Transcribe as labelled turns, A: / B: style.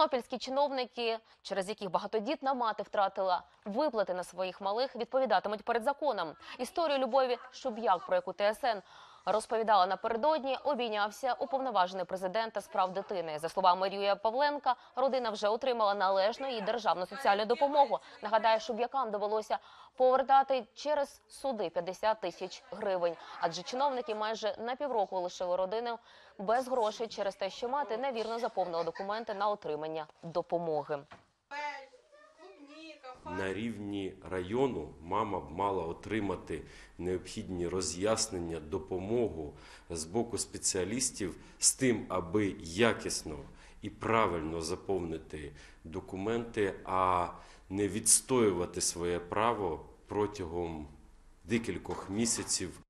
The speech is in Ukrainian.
A: Тернопільські чиновники, через яких багатодітна мати втратила виплати на своїх малих, відповідатимуть перед законом. Історію любові Шуб'як, про яку ТСН розповідала напередодні, обійнявся уповноважений президента з прав дитини. За словами Юрія Павленка, родина вже отримала належну і державну соціальну допомогу. Нагадаю, Шуб'якам довелося повертати через суди 50 тисяч гривень, адже чиновники майже на півроку лишили родину без грошей через те, що мати невірно заповнила документи на отримання допомоги.
B: На рівні району мама б мала отримати необхідні роз'яснення, допомогу з боку спеціалістів з тим, аби якісно і правильно заповнити документи, а не відстоювати своє право протягом декількох місяців.